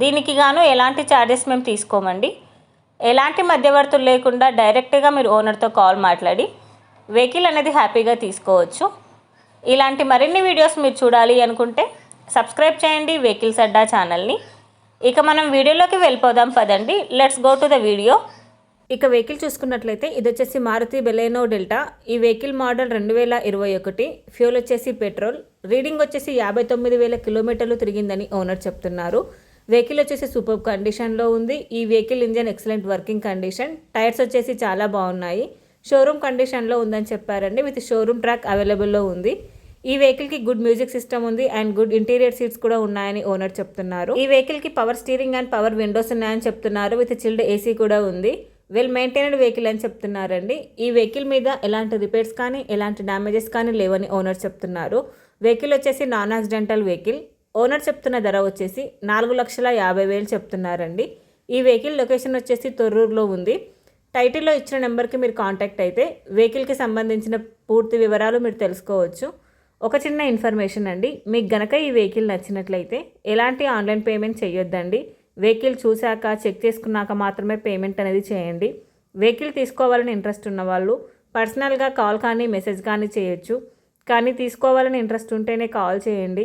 దీనికి గాను ఎలాంటి ఛార్జెస్ మేము తీసుకోమండి. ఎలాంటి మధ్యవర్తులు లేకుండా డైరెక్ట్గా మీరు ఓనర్తో కాల్ మాట్లాడి వెహికల్ అనేది హ్యాపీగా తీసుకోవచ్చు. ఇలాంటి మరిన్ని వీడియోస్ మీరు చూడాలి అనుకుంటే సబ్స్క్రైబ్ చేయండి వెహికల్స్ అడ్డా ఛానల్ని ఇక మనం వీడియోలోకి వెళ్ళిపోదాం పదండి. Let's go to the video ఇక వెహికల్ చూసుకున్నట్లయితే ఇది వచ్చేసి మారుతి బెలెనో డెల్టా. ఈ వెహికల్ మోడల్ రెండు వేల ఇరవై ఒకటి. ఫ్యూల్ వచ్చేసి పెట్రోల్. రీడింగ్ వచ్చేసి యాభై తొమ్మిది వేల కిలోమీటర్లు తిరిగిందని ఓనర్ చెప్తున్నారు. వెహికల్ వచ్చేసి సూపర్ కండిషన్లో ఉంది. ఈ vehicle engine excellent working condition tyres వచ్చేసి చాలా బాగున్నాయి. షోరూమ్ కండిషన్లో ఉందని చెప్పారండి. విత్ షోరూమ్ ట్రాక్ అవైలబుల్లో ఉంది. ఈ వెహికల్కి గుడ్ మ్యూజిక్ సిస్టమ్ ఉంది అండ్ గుడ్ ఇంటీరియర్ సీట్స్ కూడా ఉన్నాయని ఓనర్ చెప్తున్నారు. ఈ వెహికల్కి power steering and power windows ఉన్నాయని చెప్తున్నారు. విత్ చిల్డ్ ఏసీ కూడా ఉంది. వెల్ మెయింటైన్డ్ వెహికల్ అని చెప్తున్నారండి. ఈ వెహికల్ మీద ఎలాంటి రిపేర్స్ కానీ ఎలాంటి డ్యామేజెస్ కానీ లేవని ఓనర్ చెప్తున్నారు. వెహికల్ వచ్చేసి నాన్ యాక్సిడెంటల్ వెహికల్ ఓనర్ చెప్తున్న ధర వచ్చేసి నాలుగు లక్షల యాభై వేలు చెప్తున్నారండి. ఈ వెహికల్ లొకేషన్ వచ్చేసి తొర్రూరులో ఉంది. టైటిల్లో ఇచ్చిన నెంబర్కి మీరు కాంటాక్ట్ అయితే వెహికల్కి సంబంధించిన పూర్తి వివరాలు మీరు తెలుసుకోవచ్చు. ఒక చిన్న ఇన్ఫర్మేషన్ అండి. మీకు గనక ఈ వెహికల్ నచ్చినట్లయితే ఎలాంటి ఆన్లైన్ పేమెంట్ చేయొద్దండి. వెహికల్ చూశాక చెక్ చేసుకున్నాక మాత్రమే పేమెంట్ అనేది చేయండి. వెహికల్ తీసుకోవాలని ఇంట్రెస్ట్ ఉన్న వాళ్ళు పర్సనల్గా కాల్ కానీ మెసేజ్ కానీ చేయొచ్చు. కానీ తీసుకోవాలని ఇంట్రెస్ట్ ఉంటేనే కాల్ చేయండి.